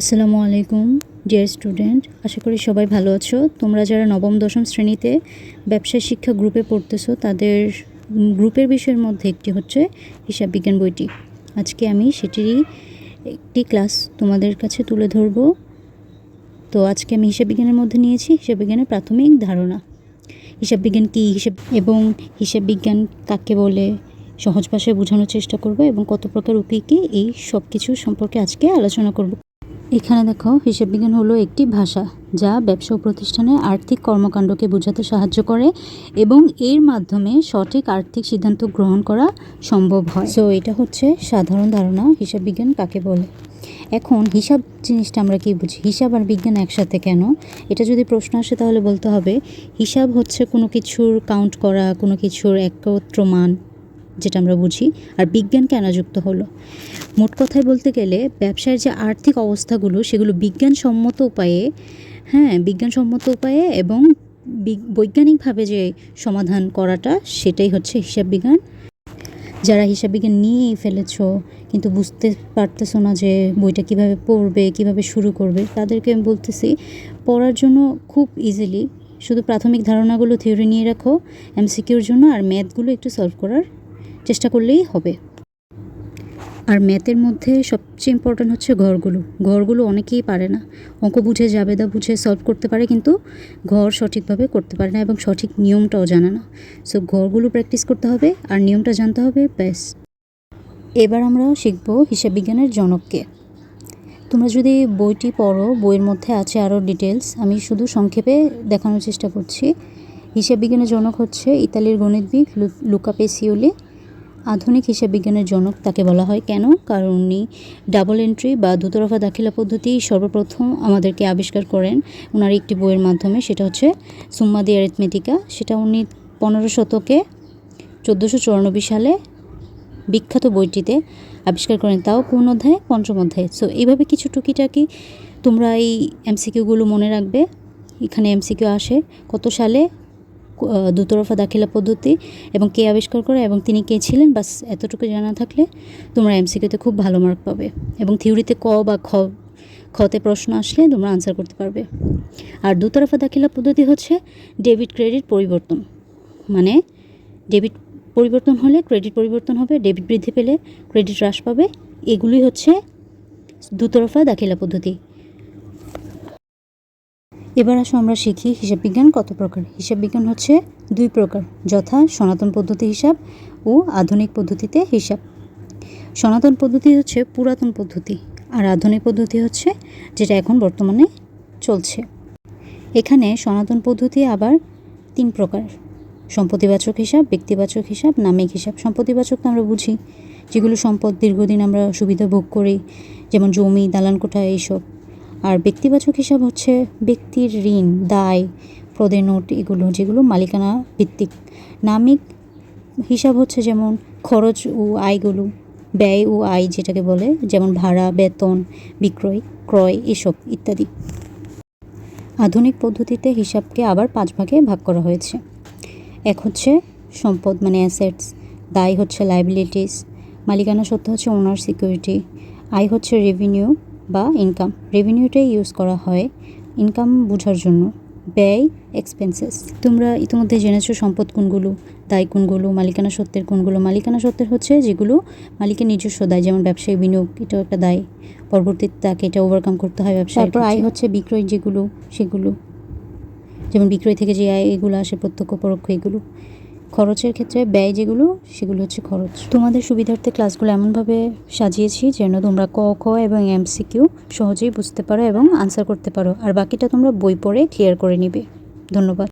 আসসালামু আলাইকুম dear student আশা করি সবাই ভালো আছো। তোমরা যারা নবম, দশম শ্রেণীতে ব্যবসায় শিক্ষা গ্রুপে পড়তেছো, তাদের গ্রুপের বিষয়ের মধ্যে একটি হচ্ছে হিসাব বিজ্ঞান বইটি। আজকে আমি সেটিরই একটি ক্লাস তোমাদের কাছে তুলে ধরবো। তো আজকে আমি হিসাব বিজ্ঞানের মধ্যে নিয়েছি, হিসাব বিজ্ঞানের প্রাথমিক ধারণা। হিসাব বিজ্ঞান কী? হিসাব এবং হিসাব বিজ্ঞান কাকে বলে? সহজ ভাষায় বোঝানোর চেষ্টা করব এবং কত প্রকার কী কী? এই সব কিছু সম্পর্কে আজকে আলোচনা করব। এখানে দেখো, হিসাব বিজ্ঞান হলো একটি ভাষা যা ব্যবসা প্রতিষ্ঠানে আর্থিক কর্মকাণ্ডকে বোঝাতে সাহায্য করে এবং এর মাধ্যমে সঠিক আর্থিক সিদ্ধান্ত গ্রহণ করা সম্ভব হয়। সো এটা হচ্ছে সাধারণ ধারণা, হিসাব বিজ্ঞান কাকে বলে? এখন, হিসাব জিনিসটা আমরা কি বুঝি? হিসাব আর বিজ্ঞান একসাথে কেন? এটা যদি প্রশ্ন আসে, তাহলে বলতে হবে, হিসাব হচ্ছে কোনো কিছুর কাউন্ট করা, কোনো কিছুর একত্র মান। যেটা আমরা বুঝি, আর বিজ্ঞান কেন যুক্ত হলো? মোট কথায় বলতে গেলে ব্যবসার যে আর্থিক অবস্থাগুলো, সেগুলো বিজ্ঞানসম্মত উপায়ে হ্যাঁ বিজ্ঞানসম্মত উপায়ে এবং বৈজ্ঞানিকভাবে যে সমাধান করাটা, সেটাই হচ্ছে হিসাব বিজ্ঞান। যারা হিসাব বিজ্ঞান নিয়েই ফেলেছ, কিন্তু বুঝতে পারতেছো না যে বইটা কীভাবে পড়বে, কীভাবে শুরু করবে, তাদেরকে আমি বলতেছি, পড়ার জন্য খুব ইজিলি শুধু প্রাথমিক ধারণাগুলো থিওরি নিয়ে রাখো এমসিকিউর জন্য, আর ম্যাথগুলো একটু সলভ করার চেষ্টা করলেই হবে। আর ম্যাথের মধ্যে সবচেয়ে ইম্পর্ট্যান্ট হচ্ছে ঘরগুলো। ঘরগুলো অনেকেই পারে না। অঙ্ক বুঝে, জাবেদা বুঝে সলভ করতে পারে কিন্তু ঘর সঠিকভাবে করতে পারে না এবং সঠিক নিয়মটাও জানে না। সো ঘরগুলো প্র্যাকটিস করতে হবে আর নিয়মটা জানতে হবে, ব্যাস। এবার আমরা শিখব হিসাব বিজ্ঞানের জনককে। তোমরা যদি বইটি পড়ো, বইয়ের মধ্যে আছে আরও ডিটেলস আমি শুধু সংক্ষেপে দেখানোর চেষ্টা করছি। হিসাব বিজ্ঞানের জনক হচ্ছে ইতালির গণিতবিদ লুকা পেসিওলি আধুনিক হিসাব বিজ্ঞানের জনক তাকে বলা হয়। কেন? কারণ উনি ডাবল এন্ট্রি বা দুতরফা দাখিলা পদ্ধতি সর্বপ্রথম আমাদেরকে আবিষ্কার করেন। ওনার একটি বইয়ের মাধ্যমে, সেটা হচ্ছে সুম্মা দি অ্যারিথমেটিকা। সেটা উনি পনেরো শতকে চোদ্দোশো চুরানব্বই সালে বিখ্যাত বইটিতে আবিষ্কার করেন। তাও কোন অধ্যায়ে, পঞ্চম অধ্যায়ে। সো এইভাবে কিছু টুকিটাকি তোমরা এই এমসিকিউগুলো মনে রাখবে। এখানে এমসিকিউ আসে। কত সালে? দুতরফা দাখিলা পদ্ধতি এবং কে আবিষ্কার করে এবং তিনি কে ছিলেন, বাস এতটুকু জানা থাকলে তোমরা এমসিকিউতে খুব ভালো মার্ক পাবে এবং থিওরিতে ক বা খ, খতে প্রশ্ন আসলে তোমরা আনসার করতে পারবে। আর দুতরফা দাখিলা পদ্ধতি হচ্ছে ডেবিট ক্রেডিট পরিবর্তন। মানে ডেবিট পরিবর্তন হলে ক্রেডিট পরিবর্তন হবে, ডেবিট বৃদ্ধি পেলে ক্রেডিট হ্রাস পাবে। এগুলি হচ্ছে দুতরফা দাখিলা পদ্ধতি। এবার আসো আমরা শিখি হিসাব বিজ্ঞান কত প্রকার। হিসাব বিজ্ঞান হচ্ছে দুই প্রকার, যথা সনাতন পদ্ধতি হিসাব ও আধুনিক পদ্ধতিতে হিসাব। সনাতন পদ্ধতি হচ্ছে পুরাতন পদ্ধতি, আর আধুনিক পদ্ধতি হচ্ছে যেটা এখন বর্তমানে চলছে। এখানে সনাতন পদ্ধতি আবার তিন প্রকার, সম্পত্তিবাচক হিসাব, ব্যক্তিবাচক হিসাব, নামিক হিসাব। সম্পত্তিবাচক তো আমরা বুঝি, যেগুলো সম্পদ দীর্ঘদিন আমরা সুবিধা ভোগ করি, যেমন জমি, দালান কোঠা, এইসব। আর ব্যক্তিবাচক হিসাব হচ্ছে ব্যক্তির ঋণ, দায় প্রদের নোট, এগুলো যেগুলো মালিকানা ভিত্তিক। নামিক হিসাব হচ্ছে যেমন খরচ ও আয়গুলো, ব্যয় ও আয় যেটাকে বলে, যেমন ভাড়া, বেতন, বিক্রয়, ক্রয়, এসব ইত্যাদি। আধুনিক পদ্ধতিতে হিসাবকে আবার পাঁচ ভাগে ভাগ করা হয়েছে। এক হচ্ছে সম্পদ মানে অ্যাসেটস দায় হচ্ছে লাইবিলিটিস মালিকানা সত্য হচ্ছে ওনার সিকিউরিটি আয় হচ্ছে রেভিনিউ বা ইনকাম রেভিনিউটাই ইউজ করা হয় ইনকাম বোঝার জন্য। ব্যয় এক্সপেন্সেস তোমরা ইতিমধ্যে জেনেছো সম্পদ কোনগুলো দায় কোনগুলো মালিকানা সত্ত্বের কোনগুলো। মালিকানা সত্ত্বের হচ্ছে যেগুলো মালিকের নিজস্ব দায় যেমন ব্যবসায়ী বিনিয়োগ এটাও একটা দায়। পরবর্তীতে তাকে এটা ওভারকাম করতে হয় ব্যবসা তারপর আয় হচ্ছে বিক্রয় যেগুলো সেগুলো। যেমন বিক্রয় থেকে যে আয় এগুলো আসে প্রত্যক্ষ পরোক্ষ এগুলো। খরচের ক্ষেত্রে ব্যয় যেগুলো, সেগুলো হচ্ছে খরচ। তোমাদের সুবিধার্থে ক্লাসগুলো এমনভাবে সাজিয়েছি যেন তোমরা ক, খ এবং এমসিকিউ সহজেই বুঝতে পারো এবং আনসার করতে পারো। আর বাকিটা তোমরা বই পড়ে ক্লিয়ার করে নিবে। ধন্যবাদ।